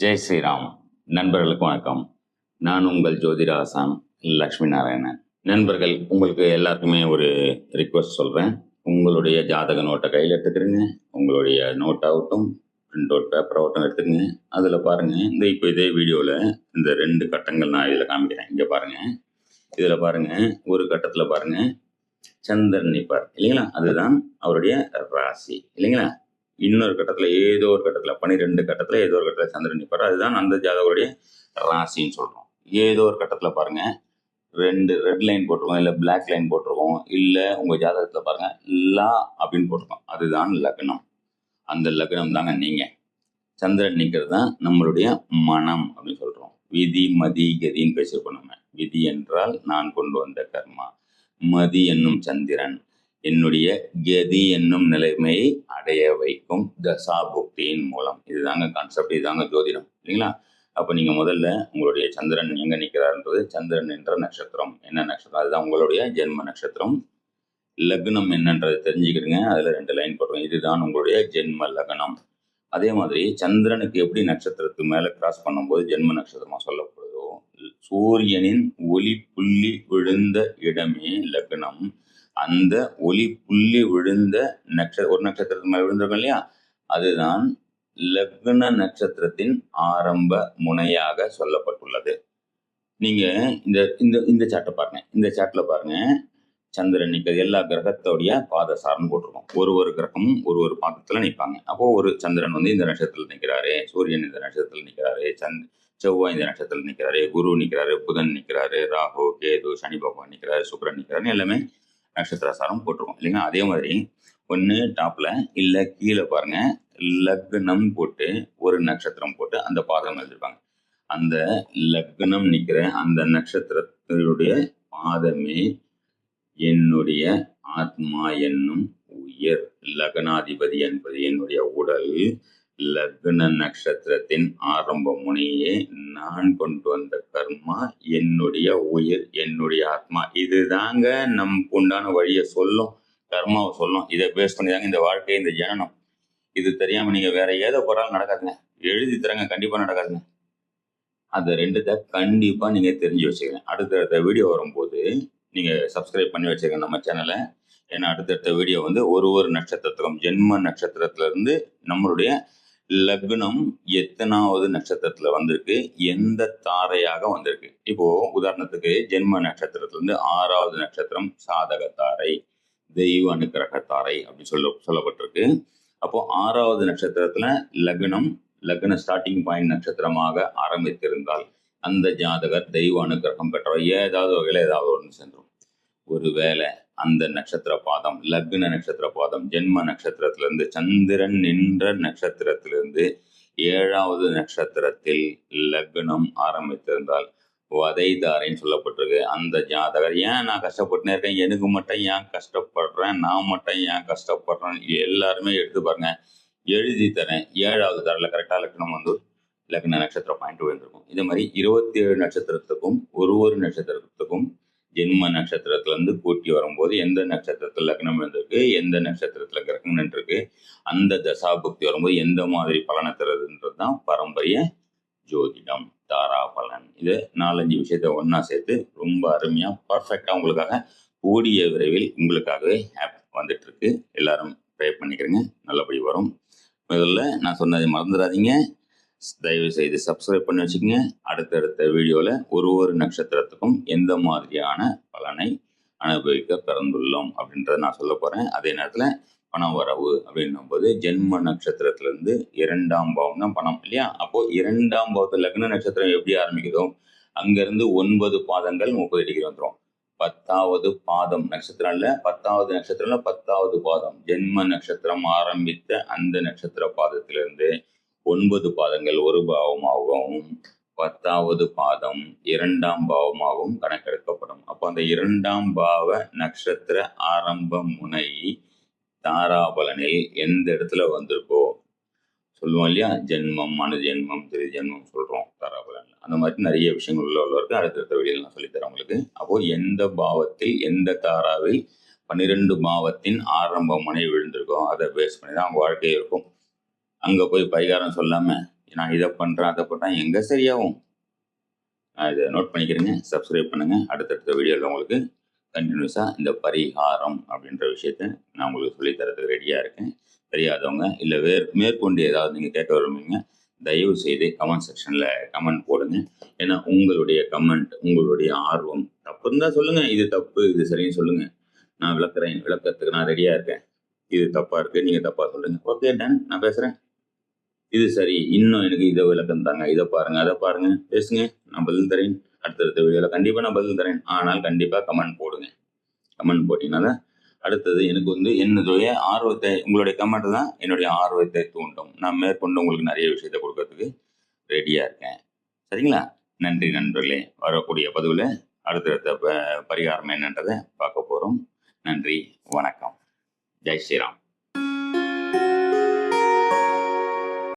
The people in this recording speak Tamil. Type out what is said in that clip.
ஜெய் ஸ்ரீராம். நண்பர்களுக்கு வணக்கம். நான் உங்கள் ஜோதிராசான் லக்ஷ்மி நாராயணன். நண்பர்கள் உங்களுக்கு எல்லாருக்குமே ஒரு ரிக்வஸ்ட் சொல்கிறேன் உங்களுடைய ஜாதக நோட்டை கையில் எடுத்துக்கிறீங்க உங்களுடைய நோட் ஆகட்டும் பிரிண்ட் அவுட் பேப்பர் ஆகட்டும் எடுத்துக்கங்க அதில் பாருங்கள் இந்த இப்போ இதே வீடியோவில் இந்த ரெண்டு கட்டங்கள் நான் இதில் காமிக்கிறேன். இங்கே பாருங்கள் இதில் பாருங்கள் ஒரு கட்டத்தில் பாருங்கள் சந்திரன் நிப்பார். இல்லைங்களா? அதுதான் அவருடைய ராசி. இல்லைங்களா? இன்னொரு கட்டத்தில் ஏதோ ஒரு கட்டத்தில் பன்னிரெண்டு கட்டத்தில் ஏதோ ஒரு கட்டத்தில் சந்திரன் நிற்பார் அதுதான் அந்த ஜாதகருடைய ராசின்னு சொல்கிறோம் ஏதோ ஒரு கட்டத்தில் பாருங்கள் ரெண்டு ரெட் லைன் போட்டிருக்கோம் இல்லை பிளாக் லைன் போட்டிருக்கோம் இல்லை உங்கள் ஜாதகத்தில் பாருங்கள் லா அப்படின்னு போட்டிருக்கோம். அதுதான் லக்னம். அந்த லக்னம் தாங்க நீங்கள் சந்திரன் நிற்கிறது தான் நம்மளுடைய மனம் அப்படின்னு சொல்கிறோம் விதி மதி கதின்னு பேசியிருக்கோம் நம்ம. விதி என்றால் நான் கொண்டு வந்த கர்மா. மதி என்னும் சந்திரன். என்னுடைய கதி என்னும் நிலைமையை அடைய வைக்கும் தசா புக்தியின் மூலம். இதுதாங்க கான்செப்ட் இதுதாங்க ஜோதிடம். இல்லைங்களா? அப்போ நீங்கள் முதல்ல உங்களுடைய சந்திரன் எங்கே நிற்கிறாருன்றது சந்திரன் என்ற நட்சத்திரம் என்ன நட்சத்திரம்? அதுதான் உங்களுடைய ஜென்ம நட்சத்திரம். லக்னம் என்னன்றது தெரிஞ்சுக்கிறீங்க அதில் ரெண்டு லைன் போடுறோம் இதுதான் உங்களுடைய ஜென்ம லக்னம். அதே மாதிரி சந்திரனுக்கு எப்படி நட்சத்திரத்துக்கு மேலே கிராஸ் பண்ணும்போது ஜென்ம நட்சத்திரமாக சொல்லப்படுதோ சூரியனின் ஒளி புள்ளி விழுந்த இடமே லக்னம். அந்த ஒளி புள்ளி விழுந்த நட்ச ஒரு நட்சத்திரத்துக்கு மேலே விழுந்திருக்கும் இல்லையா? அதுதான் லக்ன நட்சத்திரத்தின் ஆரம்ப முனையாக சொல்லப்பட்டுள்ளது. நீங்க இந்த இந்த இந்த சாட்டை பாருங்க. இந்த சாட்டில் பாருங்க. சந்திரன் நிற்கிறது எல்லா கிரகத்தோடைய பாதசாரம் போட்டிருக்கோம். ஒரு ஒரு கிரகமும் ஒரு ஒரு பாதத்தில் நிற்பாங்க. அப்போ ஒரு சந்திரன் வந்து இந்த நட்சத்திரத்தில் நிற்கிறாரு சூரியன் இந்த நட்சத்திரத்தில் நிற்கிறாரு சந்த் செவ்வாய் இந்த நட்சத்திரத்தில் நிற்கிறாரு குரு நிற்கிறாரு புதன் நிற்கிறாரு ராகு கேது சனி பகவான் நிற்கிறாரு சுக்கரன் நிற்கிறாரு எல்லாமே நட்சத்திர சாரம் போட்டிருக்கோம் இல்லைங்களா அதே மாதிரி ஒன்று டாப்பில் இல்லை கீழே பாருங்க. லக்னம் போட்டு ஒரு நட்சத்திரம் போட்டு அந்த பாதம் எழுதிருப்பாங்க. அந்த லக்னம் நிற்கிற அந்த நட்சத்திரத்தினுடைய பாதமே என்னுடைய ஆத்மா என்னும் உயர். லக்னாதிபதி என்பது என்னுடைய உடல். லக்ன நட்சத்திரத்தின் ஆரம்ப முனையே நான் கொண்டு வந்த கர்மா என்னுடைய உயிர் என்னுடைய ஆத்மா. இதுதாங்க நமக்கு உண்டான வழியை சொல்லும் கர்மாவை சொல்லும். இதை பேஸ் பண்ணி தாங்க இந்த வாழ்க்கை இந்த ஜனனம். இது தெரியாம நீங்க வேற ஏதோ போறாலும் நடக்காதுங்க. எழுதி தரங்க கண்டிப்பா நடக்காதுங்க. அந்த ரெண்டுத்த கண்டிப்பா நீங்க தெரிஞ்சு வச்சுக்கிறேன் அடுத்தடுத்த வீடியோ வரும்போது நீங்க சப்ஸ்கிரைப் பண்ணி வச்சுக்கங்க நம்ம சேனலை ஏன்னா அடுத்தடுத்த வீடியோ வந்து ஒரு ஒரு நட்சத்திரத்துக்கும் ஜென்ம நட்சத்திரத்துல இருந்து நம்மளுடைய லக்னம் எத்தனாவது நட்சத்திரத்துல வந்திருக்கு? எந்த தாரையாக வந்திருக்கு? இப்போ உதாரணத்துக்கு ஜென்ம நட்சத்திரத்துல இருந்து ஆறாவது நட்சத்திரம் சாதக தாரை தெய்வ அனுக்கிரக தாரை அப்படின்னு சொல்ல சொல்லப்பட்டிருக்கு. அப்போ ஆறாவது நட்சத்திரத்துல லக்னம் லக்ன ஸ்டார்டிங் பாயிண்ட் நட்சத்திரமாக ஆரம்பித்திருந்தால் அந்த ஜாதகர் தெய்வ அனுக்கிரகம் பெற்றவர் ஏதாவது வகையில் ஏதாவது ஒன்று சென்றும் ஒருவேளை அந்த நட்சத்திர பாதம் லக்ன நட்சத்திர பாதம் ஜென்ம நட்சத்திரத்திலிருந்து சந்திரன் நின்ற நட்சத்திரத்திலிருந்து ஏழாவது நட்சத்திரத்தில் லக்னம் ஆரம்பித்திருந்தால் வதைதாரின்னு சொல்லப்பட்டிருக்கு. அந்த ஜாதகர் ஏன் நான் கஷ்டப்பட்டுனே இருக்கேன்? எனக்கு மட்டும் ஏன் கஷ்டப்படுறேன்? நான் மட்டும் ஏன் கஷ்டப்படுறேன்? எல்லாருமே எடுத்து பாருங்க. எழுதி தரேன். ஏழாவது தரல கரெக்டாக லக்னம் வந்து லக்ன நட்சத்திரம் பாயிண்ட் விழுந்திருக்கும். இதே மாதிரி இருபத்தி ஏழு நட்சத்திரத்துக்கும் ஒரு ஒரு நட்சத்திரத்துக்கும் ஜென்ம நட்சத்திரத்துலேருந்து கூட்டி வரும்போது எந்த நட்சத்திரத்தில் லக்னம் இருந்திருக்கு எந்த நட்சத்திரத்தில் கிரகம் நின்றுருக்கு அந்த தசாபக்தி வரும்போது எந்த மாதிரி பலனை தருதுன்றது தான் பாரம்பரிய ஜோதிடம் தாரா பலன். இது நாலஞ்சு விஷயத்த ஒன்றா சேர்த்து ரொம்ப அருமையாக பர்ஃபெக்டாக உங்களுக்காக கூடிய விரைவில் உங்களுக்காகவே ஆப் வந்துட்டுருக்கு. எல்லாரும் ட்ரை பண்ணிக்கிறேங்க. நல்லபடி வரும். முதல்ல நான் சொன்னதை மறந்துடாதீங்க. தயவு செய்து சப்ஸ்கிரைப் பண்ணி வச்சுக்கோங்க. அடுத்தடுத்த வீடியோவில் ஒரு ஒரு நட்சத்திரத்துக்கும் எந்த மாதிரியான பலனை அனுபவிக்க பிறந்துள்ளோம் அப்படின்றத நான் சொல்ல போகிறேன் அதே நேரத்தில் பண வரவு அப்படின்னும் போது ஜென்ம நட்சத்திரத்திலேருந்து இரண்டாம் பாவம் தான் பணம் இல்லையா? அப்போது இரண்டாம் பாவத்தில் லக்ன நட்சத்திரம் எப்படி ஆரம்பிக்குதோ அங்கேருந்து ஒன்பது பாதங்கள் முப்பது டிகிரி வந்துடும் பத்தாவது பாதம் நட்சத்திரம் இல்லை பத்தாவது நட்சத்திரம்ல பத்தாவது பாதம். ஜென்ம நட்சத்திரம் ஆரம்பித்த அந்த நட்சத்திர பாதத்திலிருந்து ஒன்பது பாதங்கள் ஒரு பாவமாகவும் பத்தாவது பாதம் இரண்டாம் பாவமாகவும் கணக்கெடுக்கப்படும். அப்போ அந்த இரண்டாம் பாவ நட்சத்திர ஆரம்ப முனை தாராபலனில் எந்த இடத்துல வந்திருக்கோ? சொல்லுவோம் இல்லையா? ஜென்மம் மனு ஜென்மம் திரு ஜென்மம் சொல்கிறோம் தாராபலன் அந்த மாதிரி நிறைய விஷயங்கள் உள்ள உள்ளவருக்கு அடுத்தடுத்த வீடியோவில் நான் சொல்லித்தரேன் உங்களுக்கு. அப்போது எந்த பாவத்தில் எந்த தாராவில் பன்னிரெண்டு பாவத்தின் ஆரம்ப முனை விழுந்திருக்கோ அதை பேஸ் பண்ணி தான் அவங்க வாழ்க்கை இருக்கும். அங்கே போய் பரிகாரம் சொல்லாமல் நான் இதை பண்ணுறேன் அதை பண்ணுறேன் எங்கே சரியாகும்? நான் இதை நோட் பண்ணிக்கிறேங்க சப்ஸ்கிரைப் பண்ணுங்கள் அடுத்தடுத்த வீடியோவில் உங்களுக்கு கண்டினியூஸாக இந்த பரிகாரம் அப்படின்ற விஷயத்த நான் உங்களுக்கு சொல்லித்தரதுக்கு ரெடியாக இருக்கேன். தெரியாதவங்க இல்லை வேறு மேற்கொண்டு ஏதாவது நீங்கள் கேட்க விரும்புங்க தயவு செய்து கமெண்ட் செக்ஷனில் கமெண்ட் போடுங்க. ஏன்னா உங்களுடைய கமெண்ட் உங்களுடைய ஆர்வம் தப்பு இருந்தால் சொல்லுங்கள் இது தப்பு இது சரின்னு சொல்லுங்கள் நான் விளக்குறேன் விளக்கறதுக்கு நான் ரெடியாக இருக்கேன். இது தப்பாக இருக்குது நீங்கள் தப்பாக சொல்லுங்கள் ஓகே டன் நான் பேசுகிறேன் இது சரி. இன்னும் எனக்கு இதை விளக்கம் தாங்க. இதை பாருங்கள் அதை பாருங்கள் பேசுங்க நான் பதில் தரேன். அடுத்தடுத்த வீடியோவில் கண்டிப்பாக நான் பதில் தரேன். ஆனால் கண்டிப்பாக கமெண்ட் போடுங்க. கமெண்ட் போட்டிங்கன்னா அடுத்தது எனக்கு வந்து என்னுடைய ஆர்வத்தை உங்களுடைய கமெண்ட் தான் என்னுடைய ஆர்வத்தை தூண்டும். நான் மேற்கொண்டு உங்களுக்கு நிறைய விஷயத்தை கொடுக்கறதுக்கு ரெடியாக இருக்கேன். சரிங்களா? நன்றி நண்பர்களே. வரக்கூடிய பதிவில் அடுத்தடுத்த ப- பரிகாரம் என்னன்றதை பார்க்க போகிறோம் நன்றி வணக்கம். ஜெய் ஸ்ரீராம்.